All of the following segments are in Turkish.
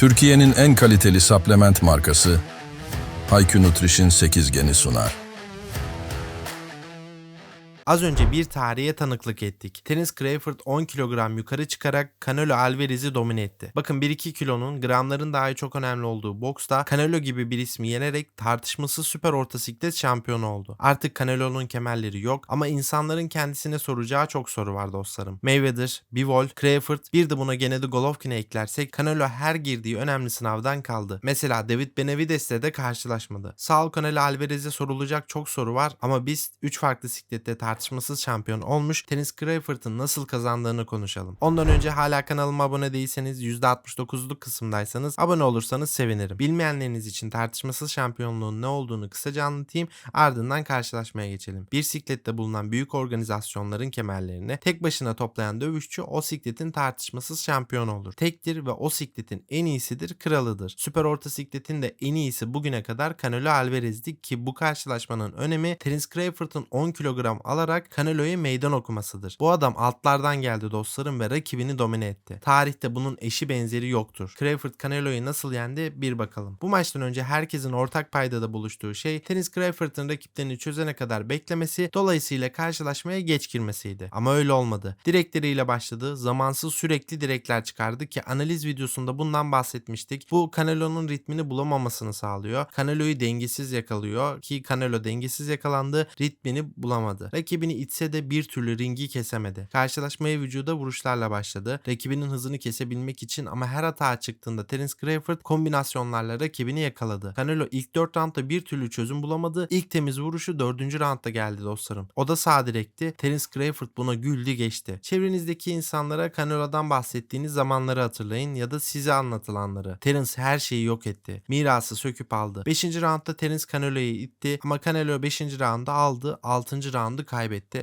Türkiye'nin en kaliteli supplement markası Hayku Nutrition 8 geni sunar. Az önce bir tarihe tanıklık ettik. Tenis Crawford 10 kilogram yukarı çıkarak Canelo Alvarez'i domine etti. Bakın 1-2 kilonun gramların dahi çok önemli olduğu boksta Canelo gibi bir ismi yenerek tartışmasız süper orta siklet şampiyonu oldu. Artık Canelo'nun kemerleri yok ama insanların kendisine soracağı çok soru var dostlarım. Mayweather, Bivol, Crawford bir de buna Gennady Golovkin'e eklersek Canelo her girdiği önemli sınavdan kaldı. Mesela David Benavides'le de karşılaşmadı. Sağ Canelo Alvarez'e sorulacak çok soru var ama biz 3 farklı siklette tartışmasız şampiyon olmuş Tenis Crawford'ın nasıl kazandığını konuşalım. Ondan önce hala kanalıma abone değilseniz %69'luk kısımdaysanız abone olursanız sevinirim. Bilmeyenleriniz için tartışmasız şampiyonluğun ne olduğunu kısaca anlatayım ardından karşılaşmaya geçelim. Bir siklette bulunan büyük organizasyonların kemerlerini tek başına toplayan dövüşçü o sikletin tartışmasız şampiyonu olur. Tektir ve o sikletin en iyisidir, kralıdır. Süper orta sikletin de en iyisi bugüne kadar Canelo Alvarez'di ki bu karşılaşmanın önemi Terence Crawford'ın 10 kilogram alarak Canelo'ya meydan okumasıdır. Bu adam altlardan geldi dostlarım ve rakibini domine etti. Tarihte bunun eşi benzeri yoktur. Crawford Canelo'yu nasıl yendi bir bakalım. Bu maçtan önce herkesin ortak paydada buluştuğu şey Terence Crawford'ın rakiplerini çözene kadar beklemesi dolayısıyla karşılaşmaya geç girmesiydi. Ama öyle olmadı. Direkleriyle başladı. Zamansız sürekli direkler çıkardı ki analiz videosunda bundan bahsetmiştik. Bu Canelo'nun ritmini bulamamasını sağlıyor. Canelo'yu dengesiz yakalıyor ki Canelo dengesiz yakalandı. Ritmini bulamadı. Rakibini itse de bir türlü ringi kesemedi. Karşılaşmaya vücuda vuruşlarla başladı. Rakibinin hızını kesebilmek için ama her hata çıktığında Terence Crawford kombinasyonlarla rakibini yakaladı. Canelo ilk 4 roundda bir türlü çözüm bulamadı. İlk temiz vuruşu 4. roundda geldi dostlarım. O da sağ direkti. Terence Crawford buna güldü geçti. Çevrenizdeki insanlara Canelo'dan bahsettiğiniz zamanları hatırlayın ya da size anlatılanları. Terence her şeyi yok etti. Mirası söküp aldı. 5. roundda Terence Canelo'yu itti ama Canelo 5. roundda aldı. 6. roundu kaybetti.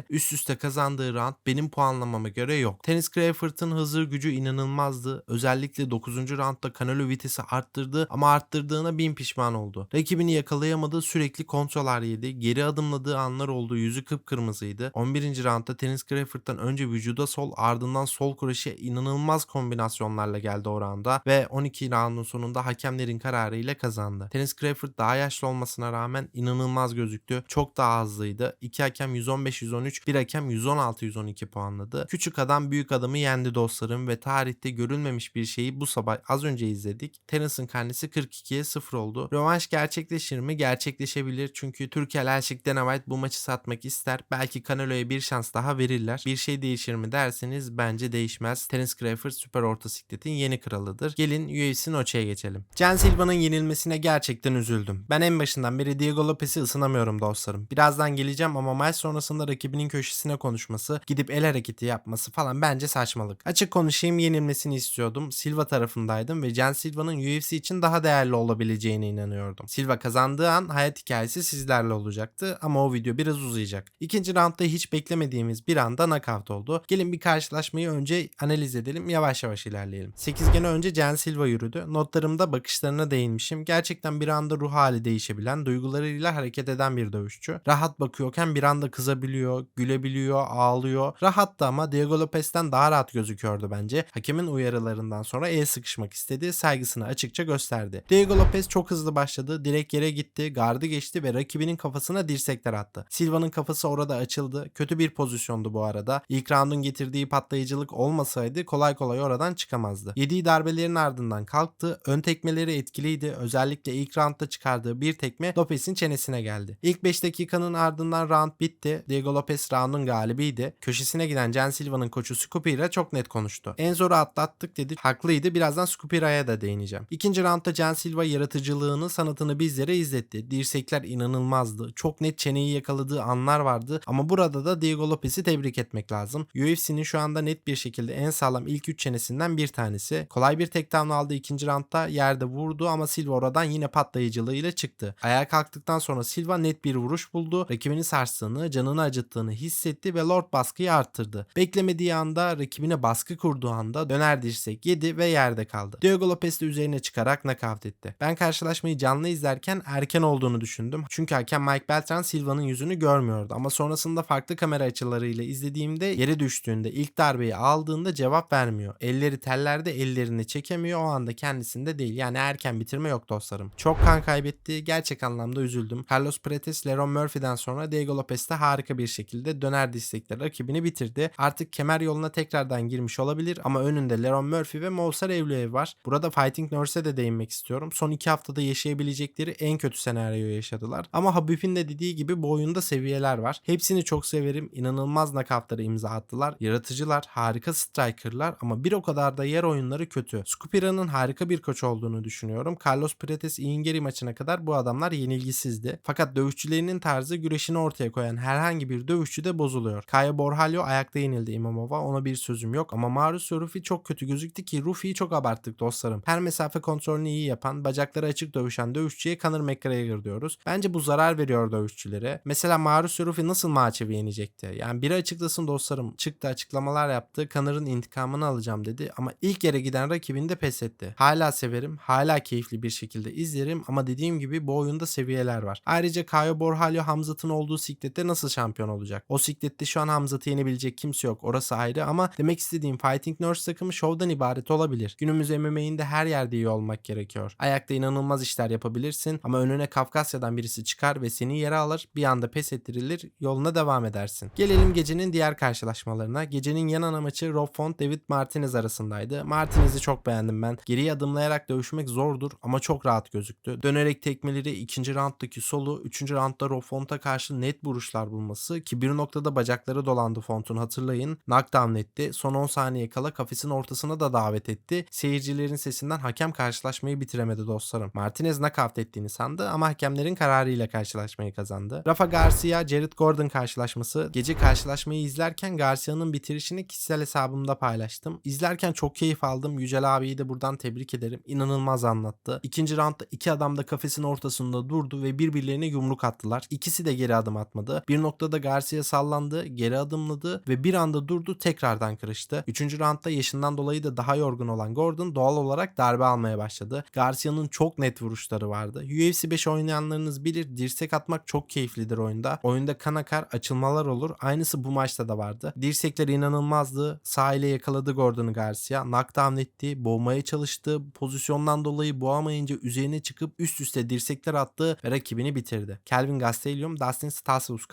Üst üste kazandığı round benim puanlamama göre yok. Terence Crawford'ın hızı gücü inanılmazdı. Özellikle 9. roundda Canelo vitesi arttırdı ama arttırdığına bin pişman oldu. Rakibini yakalayamadı sürekli kontroller yedi. Geri adımladığı anlar oldu. Yüzü kıpkırmızıydı. 11. roundda Terence Crawford'dan önce vücuda sol ardından sol kroşe inanılmaz kombinasyonlarla geldi o rounda ve 12 roundun sonunda hakemlerin kararıyla kazandı. Terence Crawford daha yaşlı olmasına rağmen inanılmaz gözüktü. Çok daha hızlıydı. İki hakem 115-113, bir hakem 116-112 puanladı. Küçük adam büyük adamı yendi dostlarım ve tarihte görülmemiş bir şeyi bu sabah az önce izledik. Tennis'in karnesi 42'ye 0 oldu. Rövanş gerçekleşir mi? Gerçekleşebilir çünkü Türkiye Elşik Dana White bu maçı satmak ister. Belki Canelo'ya bir şans daha verirler. Bir şey değişir mi derseniz bence değişmez. Terence Crawford süper orta sikletin yeni kralıdır. Gelin UFC Noche'ye geçelim. Can Silva'nın yenilmesine gerçekten üzüldüm. Ben en başından beri Diego Lopez'i ısınamıyorum dostlarım. Birazdan geleceğim ama maç sonrasında rakibinin köşesine konuşması, gidip el hareketi yapması falan bence saçmalık. Açık konuşayım yenilmesini istiyordum. Silva tarafındaydım ve Can Silva'nın UFC için daha değerli olabileceğine inanıyordum. Silva kazandığı an hayat hikayesi sizlerle olacaktı ama o video biraz uzayacak. İkinci roundda hiç beklemediğimiz bir anda knockout oldu. Gelin bir karşılaşmayı önce analiz edelim yavaş yavaş ilerleyelim. 8 gene önce Can Silva yürüdü. Notlarımda bakışlarına değinmişim. Gerçekten bir anda ruh hali değişebilen, duygularıyla hareket eden bir dövüşçü. Rahat bakıyorken bir anda kızabiliyor, gülebiliyor, ağlıyor. Rahattı ama Diego Lopez'ten daha rahat gözüküyordu bence. Hakemin uyarılarından sonra el sıkışmak istedi, saygısını açıkça gösterdi. Diego Lopez çok hızlı başladı, direkt yere gitti, gardı geçti ve rakibinin kafasına dirsekler attı. Silva'nın kafası orada açıldı. Kötü bir pozisyondu bu arada. İlk roundun getirdiği patlayıcılık olmasaydı kolay kolay oradan çıkamazdı. Yediği darbelerin ardından kalktı. Ön tekmeleri etkiliydi. Özellikle ilk roundda çıkardığı bir tekme Lopez'in çenesine geldi. İlk 5 dakikanın ardından round bitti. Diego Lopez roundun galibiydi. Köşesine giden Can Silva'nın koçu Scupira çok net konuştu. En zoru atlattık dedi. Haklıydı. Birazdan Scupira'ya da değineceğim. İkinci roundda Can Silva yaratıcılığını, sanatını bizlere izletti. Dirsekler inanılmazdı. Çok net çeneyi yakaladığı anlar vardı ama burada da Diego Lopez'i tebrik etmek lazım. UFC'nin şu anda net bir şekilde en sağlam ilk 3 çenesinden bir tanesi. Kolay bir takedown aldı ikinci roundda yerde vurdu ama Silva oradan yine patlayıcılığıyla çıktı. Ayağa kalktıktan sonra Silva net bir vuruş buldu. Rakibini sarstığını, canını acıttığını hissetti ve Lord baskıyı arttırdı. Beklemediği anda rakibine baskı kurduğu anda döner dirsek yedi ve yerde kaldı. Diego Lopez de üzerine çıkarak nakavt etti. Ben karşılaşmayı canlı izlerken erken olduğunu düşündüm. Çünkü hakem Mike Beltran Silva'nın yüzünü görmüyordu ama sonrasında farklı kamera açılarıyla izlediğimde yere düştüğünde ilk darbeyi aldığında cevap vermiyor. Elleri tellerde ellerini çekemiyor o anda kendisinde değil. Yani erken bitirme yok dostlarım. Çok kan kaybetti. Gerçek anlamda üzüldüm. Carlos Prates, Leron Murphy'den sonra Diego Lopez de harika bir şekilde döner dirsekle rakibini bitirdi. Artık kemer yoluna tekrardan girmiş olabilir ama önünde Leron Murphy ve Moussar Evliev var. Burada Fighting Nurse'e de değinmek istiyorum. Son iki haftada yaşayabilecekleri en kötü senaryoyu yaşadılar. Ama Habib'in de dediği gibi bu oyunda seviyeler var. Hepsini çok severim. İnanılmaz nakavtlara imza attılar. Yaratıcılar, harika strikerlar ama bir o kadar da yer oyunları kötü. Skupira'nın harika bir koç olduğunu düşünüyorum. Carlos Prates Ingeri maçına kadar bu adamlar yenilgisizdi. Fakat dövüşçülerinin tarzı güreşini ortaya koyan herhangi bir dövüşçü de bozuluyor. Kaya Borhalio ayakta yenildi İmamova. Ona bir sözüm yok ama Mauricio Ruffi çok kötü gözüktü ki Ruffi'yi çok abarttık dostlarım. Her mesafe kontrolünü iyi yapan, bacakları açık dövüşen dövüşçüye Conor McGregor diyoruz. Bence bu zarar veriyor dövüşçülere. Mesela Mauricio Ruffi nasıl Maçev'i yenecekti? Yani biri açıklasın dostlarım. Çıktı açıklamalar yaptı. Connor'ın intikamını alacağım dedi ama ilk yere giden rakibini de pes etti. Hala severim. Hala keyifli bir şekilde izlerim ama dediğim gibi bu oyunda seviyeler var. Ayrıca Caio Borhalio Hamzat'ın olduğu siklette nasıl şampiyon olacak? O siklette şu an Hamzat'ı yenebilecek kimse yok. Orası ayrı ama demek istediğim Fighting Nurse takımı şovdan ibaret olabilir. Günümüz MMA'inde her yerde iyi olmak gerekiyor. Ayakta inanılmaz işler yapabilirsin ama önüne Kafkasya'dan birisi çıkar ve seni yere alır bir anda pes ettirilir yoluna devam edersin. Gelelim gecenin diğer karşılaşmalarına. Gecenin yan ana maçı Rob Font David Martinez arasındaydı. Martinez'i çok beğendim ben. Geriye adımlayarak dövüşmek zordur ama çok rahat gözüktü. Dönerek tekmeleri ikinci rounddaki solu, üçüncü roundda Rob Font'a karşı net vuruşlar bulması ki bir noktada bacakları dolandı Font'un hatırlayın. Knockdown etti. Son 10 saniye kala kafesin ortasına da davet etti. Seyircilerin sesinden hakem karşılaşmayı bitiremedi dostlarım. Martinez knockout ettiğini sandı ama hakemlerin kararıyla karşılaşmayı kazandı. Rafa Garcia, Jared Gordon karşılaşması. Gece karşılaşmayı izlerken Garcia'nın bitirişini kişisel hesabımda paylaştım. İzlerken çok keyif aldım. Yücel abiyi de buradan tebrik ederim. İnanılmaz anlattı. İkinci roundda iki adam da kafesin ortasında durdu ve birbirlerine yumruk attılar. İkisi de geri adım atmadı. Bir noktada Garcia sallandı, geri adımladı ve bir anda durdu tekrardan kırıştı. Üçüncü roundda yaşından dolayı da daha yorgun olan Gordon doğal olarak darbe almaya başladı. Garcia'nın çok net vuruşları vardı. UFC 5 oynayanlarınız bilir dirsek atmak çok keyiflidir oyunda. Oyunda kan akar, açılmalar olur. Aynısı bu maçta da vardı. Dirsekler inanılmazdı. Sağ ile yakaladı Gordon'u Garcia. Knockdown etti. Boğmaya çalıştı. Pozisyondan dolayı boğamayınca üzerine çıkıp üst üste dirsekler attı ve rakibini bitirdi. Kelvin Gastelum, Dustin Stasius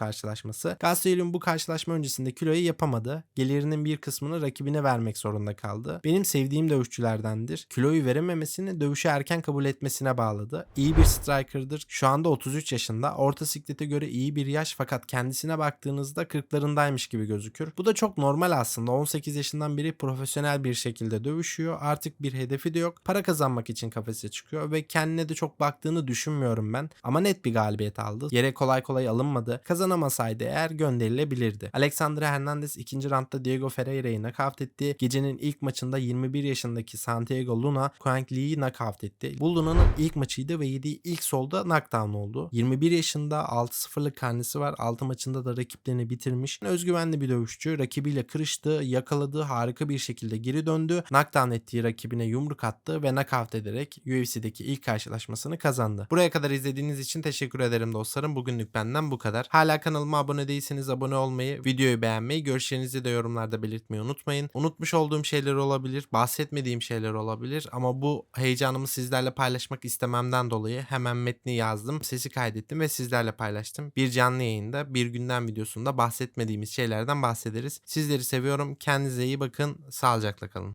karşılaşması. Gastelum bu karşılaşma öncesinde kiloyu yapamadı. Gelirinin bir kısmını rakibine vermek zorunda kaldı. Benim sevdiğim dövüşçülerdendir. Kiloyu verememesini dövüşü erken kabul etmesine bağladı. İyi bir striker'dır. Şu anda 33 yaşında. Orta siklete göre iyi bir yaş fakat kendisine baktığınızda 40'larındaymış gibi gözükür. Bu da çok normal aslında. 18 yaşından biri profesyonel bir şekilde dövüşüyor. Artık bir hedefi de yok. Para kazanmak için kafese çıkıyor ve kendine de çok baktığını düşünmüyorum ben. Ama net bir galibiyet aldı. Yere kolay kolay alınmadı. Kazanamasaydı eğer gönderilebilirdi. Alexandre Hernandez ikinci roundda Diego Ferreira'yı nakavt etti. Gecenin ilk maçında 21 yaşındaki Santiago Luna Quang Lee'yi nakavt etti. Bu Luna'nın ilk maçıydı ve yediği ilk solda knockdown oldu. 21 yaşında 6-0'lık karnesi var. 6 maçında da rakiplerini bitirmiş. Özgüvenli bir dövüşçü. Rakibiyle kırıştı, yakaladı, harika bir şekilde geri döndü. Knockdown ettiği rakibine yumruk attı ve knockout ederek UFC'deki ilk karşılaşmasını kazandı. Buraya kadar izlediğiniz için teşekkür ederim dostlarım. Bugünlük benden bu kadar. Hala kanalıma abone değilseniz abone olmayı, videoyu beğenmeyi, görüşlerinizi de yorumlarda belirtmeyi unutmayın. Unutmuş olduğum şeyler olabilir, bahsetmediğim şeyler olabilir ama bu heyecanımı sizlerle paylaşmak istememden dolayı hemen metni yazdım, sesi kaydettim ve sizlerle paylaştım. Bir canlı yayında, bir gündem videosunda bahsetmediğimiz şeylerden bahsederiz. Sizleri seviyorum. Kendinize iyi bakın. Sağlıcakla kalın.